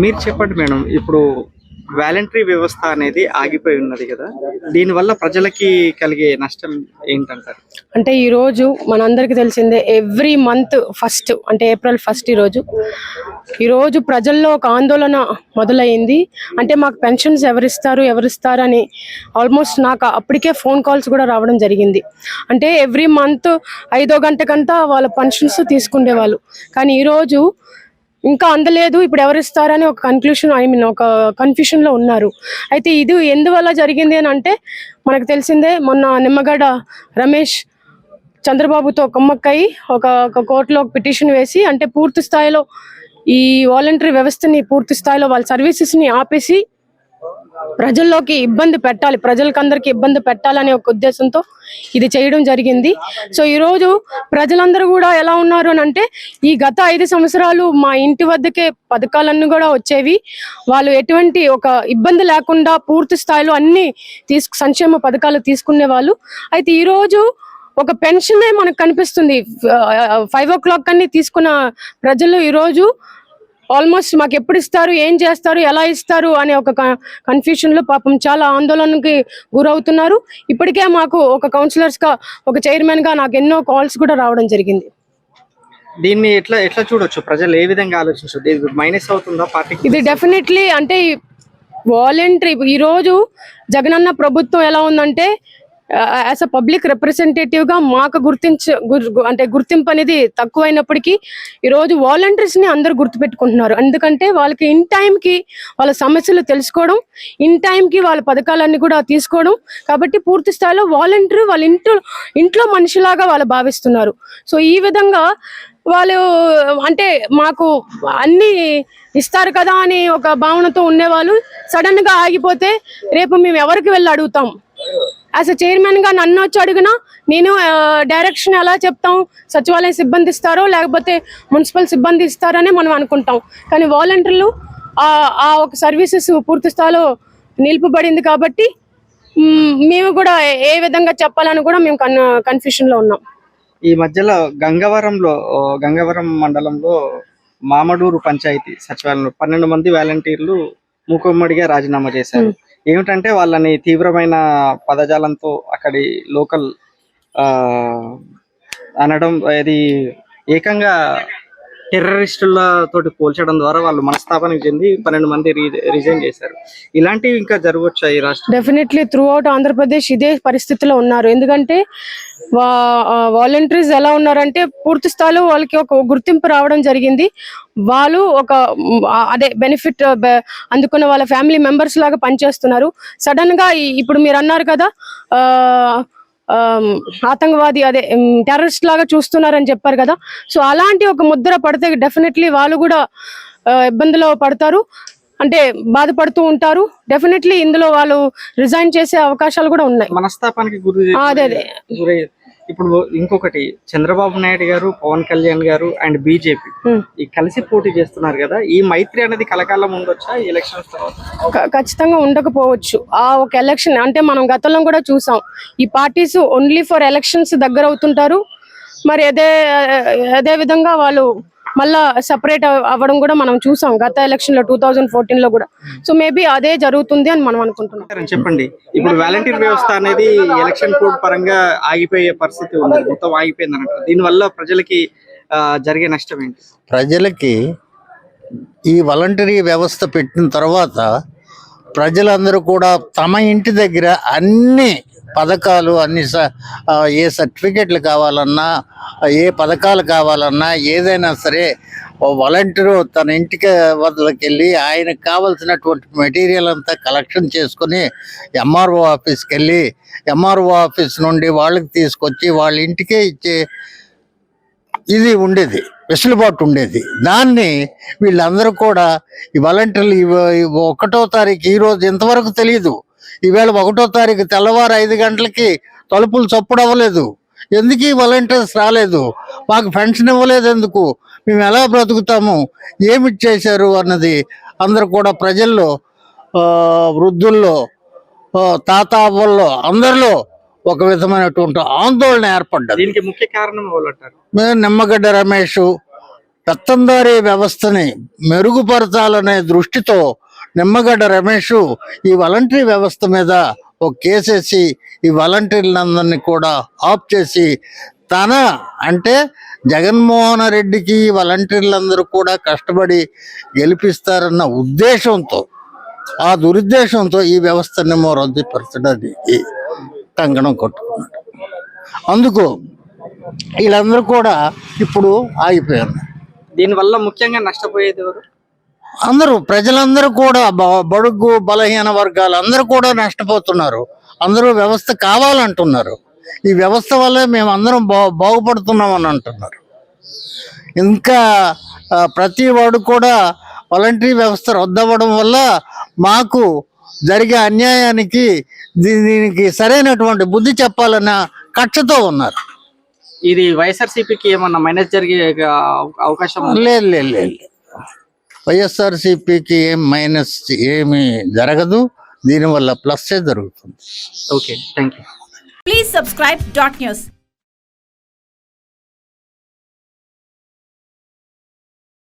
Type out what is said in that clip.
మీరు చెప్పండి మేడం ఇప్పుడు వాలంటరీ వ్యవస్థ అనేది ఆగిపోయి ఉన్నది కదా దీనివల్ల ప్రజలకి కలిగే నష్టం ఏంటంటారు? అంటే ఈరోజు రోజు మనందరికీ తెలిసిందే ఎవ్రీ మంత్ ఫస్ట్ అంటే ఏప్రిల్ ఫస్ట్ ఈ రోజు. ప్రజల్లో ఒక ఆందోళన మొదలైంది. అంటే మాకు పెన్షన్స్ ఎవరిస్తారు ఎవరిస్తారు అని ఆల్మోస్ట్ నాకు అప్పటికే ఫోన్ కాల్స్ కూడా రావడం జరిగింది. అంటే ఎవ్రీ మంత్ ఐదో గంటకంతా వాళ్ళ పెన్షన్స్ తీసుకునేవాళ్ళు కానీ ఈరోజు ఇంకా అందలేదు ఇప్పుడు ఎవరు ఇస్తారని ఒక కన్క్లూషన్ ఐ మీన్ ఒక కన్ఫ్యూషన్లో ఉన్నారు. అయితే ఇది ఎందువల్ల జరిగింది అని అంటే మనకు తెలిసిందే మొన్న నిమ్మగడ్డ రమేష్ చంద్రబాబుతో కుమ్మక్కై ఒక ఒక కోర్టులో ఒక పిటిషన్ వేసి అంటే పూర్తి స్థాయిలో ఈ వాలంటరీ వ్యవస్థని పూర్తి స్థాయిలో వాళ్ళ సర్వీసెస్ని ఆపేసి ప్రజల్లోకి ఇబ్బంది పెట్టాలి ప్రజలకందరికి ఇబ్బంది పెట్టాలనే ఒక ఉద్దేశంతో ఇది చేయడం జరిగింది. సో ఈ రోజు ప్రజలందరూ కూడా ఎలా ఉన్నారు అని అంటే ఈ గత ఐదు సంవత్సరాలు మా ఇంటి వద్దకే పథకాలన్నీ కూడా వచ్చేవి. వాళ్ళు ఎటువంటి ఒక ఇబ్బంది లేకుండా పూర్తి స్థాయిలో అన్ని తీసుకు సంక్షేమ పథకాలు తీసుకునే వాళ్ళు. అయితే ఈ రోజు ఒక పెన్షనే మనకు కనిపిస్తుంది. ఫైవ్ ఓ క్లాక్ అన్ని తీసుకున్న ప్రజలు ఈ రోజు ఆల్మోస్ట్ మాకు ఎప్పుడు ఇస్తారు ఏం చేస్తారు ఎలా ఇస్తారు అనే ఒక కన్ఫ్యూషన్లో పాపం చాలా ఆందోళనకి గురవుతున్నారు. ఇప్పటికే మాకు ఒక కౌన్సిలర్స్గా ఒక చైర్మన్గా నాకు ఎన్నో కాల్స్ కూడా రావడం జరిగింది. దీన్ని ఎట్లా ఎట్లా చూడొచ్చు? ప్రజలు ఏ విధంగా ఇది మైనస్ అవుతుందా పార్టీకి ఇది డెఫినెట్లీ అంటే వాలంటరీ ఈ రోజు జగనన్న ప్రభుత్వం ఎలా ఉందంటే యాజ్ అ పబ్లిక్ రిప్రజెంటేటివ్గా మాకు గుర్తించ అంటే గుర్తింపు అనేది తక్కువైనప్పటికీ ఈ రోజు వాలంటీర్స్ని అందరూ గుర్తుపెట్టుకుంటున్నారు. ఎందుకంటే వాళ్ళకి ఇన్ టైం కి వాళ్ళ సమస్యలు తెలుసుకోవడం ఇన్ టైం కి వాళ్ళ పథకాలన్నీ కూడా తీసుకోవడం కాబట్టి పూర్తి స్థాయిలో వాలంటీర్ వాళ్ళ ఇంట్లో ఇంట్లో మనిషిలాగా వాళ్ళు భావిస్తున్నారు. సో ఈ విధంగా వాళ్ళు అంటే మాకు అన్ని ఇస్తారు కదా అని ఒక భావనతో ఉండేవాళ్ళు సడన్గా ఆగిపోతే రేపు మేము ఎవరికి వెళ్ళి అడుగుతాం? యాజ్ అ చైర్మన్గా నన్ను వచ్చి అడిగినా నేను డైరెక్షన్ ఎలా చెప్తాం? సచివాలయ సిబ్బంది ఇస్తారో లేకపోతే మున్సిపల్ సిబ్బంది ఇస్తారనే మనం అనుకుంటాం. కానీ వాలంటీర్లు ఆ ఒక సర్వీసెస్ పూర్తి స్థాయిలో నిలుపబడింది కాబట్టి మేము కూడా ఏ విధంగా చెప్పాలని కూడా మేము కన్ కన్ఫ్యూషన్లో ఉన్నాం. ఈ మధ్యలో గంగవరంలో గంగవరం మండలంలో మామడూరు పంచాయతీ సచివాలయంలో పన్నెండు మంది వాలంటీర్లు మూకుమ్మడిగా రాజీనామా చేశారు. ఏమిటంటే వాళ్ళని తీవ్రమైన పదజాలంతో అక్కడి లోకల్ ఆ అనడం ఇది ఏకంగా టెర్రరిస్టుల పోల్చడం ద్వారా వాళ్ళు మనస్తాపానికి చెంది పన్నెండు మంది రిజైన్ చేశారు. ఇలాంటివి ఇంకా జరగవచ్చు ఈ రాష్ట్రం? డెఫినెట్లీ త్రూ అవుట్ ఆంధ్రప్రదేశ్ ఇదే పరిస్థితిలో ఉన్నారు. ఎందుకంటే వాలంటీర్స్ ఎలా ఉన్నారంటే పూర్తి స్థాయిలో వాళ్ళకి ఒక గుర్తింపు రావడం జరిగింది. వాళ్ళు ఒక అదే బెనిఫిట్ అందుకున్న వాళ్ళ ఫ్యామిలీ మెంబర్స్ లాగా పనిచేస్తున్నారు. సడన్గా ఇప్పుడు మీరు అన్నారు కదా ఆ, ఆతంకవాది అదే టెర్రరిస్ట్ లాగా చూస్తున్నారని చెప్పారు కదా. సో అలాంటి ఒక ముద్ర పడితే డెఫినెట్లీ వాళ్ళు కూడా ఇబ్బందిలో పడతారు. అంటే బాధపడుతూ ఉంటారు. డెఫినెట్లీ ఇందులో వాళ్ళు రిజైన్ చేసే అవకాశాలు కూడా ఉన్నాయి. మనస్తాపానికి అదే అదే. ఇప్పుడు ఇంకొకటి చంద్రబాబు నాయుడు గారు పవన్ కళ్యాణ్ గారు అండ్ బీజేపీ Hmm. ఈ కలిసి పోటీ చేస్తున్నారు కదా ఈ మైత్రి అనేది కలకాలం ఉండొచ్చా ఈ ఎలక్షన్స్ తర్వాత? ఖచ్చితంగా ఉండకపోవచ్చు. ఆ ఒక ఎలక్షన్ అంటే మనం గతంలో కూడా చూసాం. ఈ పార్టీస్ ఓన్లీ ఫర్ ఎలక్షన్స్ దగ్గర అవుతుంటారు మరి అదే అదే విధంగా వాళ్ళు మళ్ళా సపరేట్ అవ్వడం కూడా మనం చూసాం గత ఎలక్షన్లో టూ థౌజండ్ ఫోర్టీన్లో కూడా. సో మేబీ అదే జరుగుతుంది అని మనం అనుకుంటున్నాం. చెప్పండి. ఇప్పుడు వాలంటీర్ వ్యవస్థ అనేది ఎలక్షన్ కోడ్ పరంగా ఆగిపోయే పరిస్థితి ఉంది. మొత్తం ఆగిపోయింది అన్నట్టు దీనివల్ల ప్రజలకి జరిగే నష్టం ఏంటి? ప్రజలకి ఈ వాలంటరీ వ్యవస్థ పెట్టిన తర్వాత ప్రజలందరూ కూడా తమ ఇంటి దగ్గర అన్ని పథకాలు అన్ని స- ఏ సర్టిఫికెట్లు కావాలన్నా ఏ పథకాలు కావాలన్నా ఏదైనా సరే వాలంటీరు తన ఇంటికి వద్దకి వెళ్ళి ఆయనకు కావలసినటువంటి మెటీరియల్ అంతా కలెక్షన్ చేసుకుని ఎంఆర్ఓ ఆఫీస్కి వెళ్ళి ఎంఆర్ఓ ఆఫీస్ నుండి వాళ్ళకి తీసుకొచ్చి వాళ్ళ ఇంటికే ఇచ్చే ఇది ఉండేది వెసులుబాటు ఉండేది. దాన్ని వీళ్ళందరూ కూడా ఈ వాలంటీర్లు ఒకటో తారీఖు ఈ రోజు ఇంతవరకు తెలియదు ఈవేళ ఒకటో తారీఖు తెల్లవారు ఐదు గంటలకి తలుపులు చప్పుడు అవ్వలేదు. ఎందుకు ఈ వాలంటీర్స్ రాలేదు? మాకు పెన్షన్ ఇవ్వలేదు ఎందుకు? మేము ఎలా బ్రతుకుతాము? ఏమి చేశారు అన్నది అందరూ కూడా ప్రజల్లో వృద్ధుల్లో తాత అవ్వల్లో అందరిలో ఒక విధమైనటువంటి ఆందోళన ఏర్పడ్డది. దీనికి ముఖ్య కారణం మేము నిమ్మగడ్డ రమేష్ పెత్తందారీ వ్యవస్థని మెరుగుపరచాలనే దృష్టితో నిమ్మగడ్డ రమేష్ ఈ వాలంటరీ వ్యవస్థ మీద ఒక కేసేసి ఈ వాలంటీర్లందరినీ కూడా ఆఫ్ చేసి తన అంటే జగన్మోహన్ రెడ్డికి ఈ వాలంటీర్లందరూ కూడా కష్టపడి గెలిపిస్తారన్న ఉద్దేశంతో ఆ దురుద్దేశంతో ఈ వ్యవస్థనేమో రద్దుపరచడానికి కంకణం కొట్టుకున్నాడు. అందుకు వీళ్ళందరూ కూడా ఇప్పుడు ఆగిపోయారు. దీనివల్ల ముఖ్యంగా నష్టపోయేది ఎవరు? అందరూ ప్రజలందరూ కూడా బడుగు బలహీన వర్గాలు అందరూ కూడా నష్టపోతున్నారు. అందరూ వ్యవస్థ కావాలంటున్నారు. ఈ వ్యవస్థ వల్లే మేము అందరం బా బాగుపడుతున్నాం అని అంటున్నారు. ఇంకా ప్రతి వాడు కూడా వాలంటరీ వ్యవస్థ రద్దవ్వడం వల్ల మాకు జరిగే అన్యాయానికి దీనికి సరైనటువంటి బుద్ధి చెప్పాలన్న కక్షతో ఉన్నారు. ఇది వైఎస్ఆర్సీపీకి ఏమన్నా మైనస్ జరిగే అవ- అవకాశం? లేదు లేదు లేదు. వైఎస్ఆర్సీపీకి ఏం మైనస్ ఏమీ జరగదు. దీనివల్ల ప్లస్సే జరుగుతుంది. Okay thank you Please subscribe dot news.